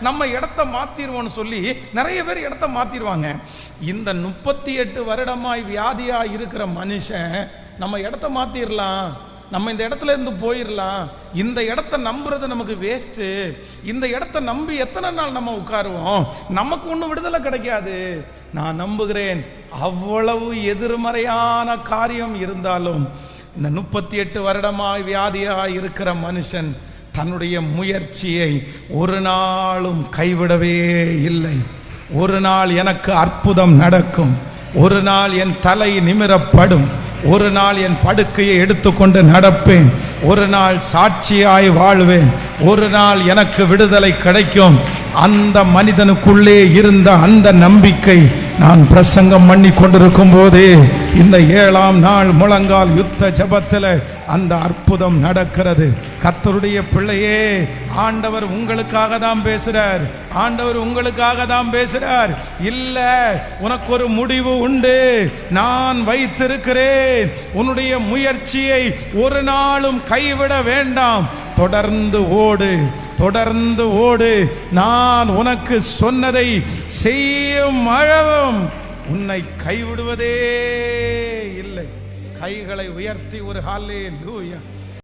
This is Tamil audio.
நம்ம இடத்த மாத்திருவோம்னு சொல்லி நிறைய பேர் இடத்த மாத்திருவாங்க. இந்த முப்பத்தி எட்டு வருடமாய் வியாதியா இருக்கிற மனுஷன் நம்ம இடத்த மாத்திரலாம். நம்ம இந்த இடத்துல இருந்து போயிடலாம் இந்த இடத்த நம்புறது நமக்கு வேஸ்ட்டு இந்த இடத்த நம்பி எத்தனை நாள் நம்ம உட்காருவோம்? நமக்கு ஒன்றும் விடுதலை கிடைக்காது. நான் நம்புகிறேன். அவ்வளவு எதிர்மறையான காரியம் இருந்தாலும் இந்த முப்பத்தி எட்டு வருடமாய் வியாதியாக இருக்கிற மனுஷன் தன்னுடைய முயற்சியை ஒரு நாளும் கைவிடவே இல்லை. ஒரு நாள் எனக்கு அற்புதம் நடக்கும். ஒரு நாள் என் தலை நிமிரப்படும். ஒரு நாள் என் படுக்கையை எடுத்துக்கொண்டு நடப்பேன். ஒரு நாள் சாட்சியாய் வாழ்வேன். ஒரு நாள் எனக்கு விடுதலை கிடைக்கும். அந்த மனிதனுக்குள்ளே இருந்த அந்த நம்பிக்கை நான் பிரசங்கம் பண்ணி கொண்டிருக்கும் போதே இந்த ஏழாம் நாள் முழங்கால் யுத்த ஜபத்தில் அந்த அற்புதம் நடக்கிறது. கத்தருடைய பிள்ளையே ஆண்டவர் உங்களுக்காக தான் பேசுறார். ஆண்டவர் உங்களுக்காக தான் பேசுறார். இல்ல உனக்கு ஒரு முடிவு உண்டு. நான் வைத்திருக்கிறேன். உன்னுடைய முயற்சியை ஒரு நாளும் கைவிட வேண்டாம். தொடர்ந்து ஓடு தொடர்ந்து ஓடு. நான் உனக்கு சொன்னதை செய்யும் அழவும் உன்னை கைவிடுவதே இல்லை. கைகளை உயர்த்தி ஒரு ஹாலே லூயா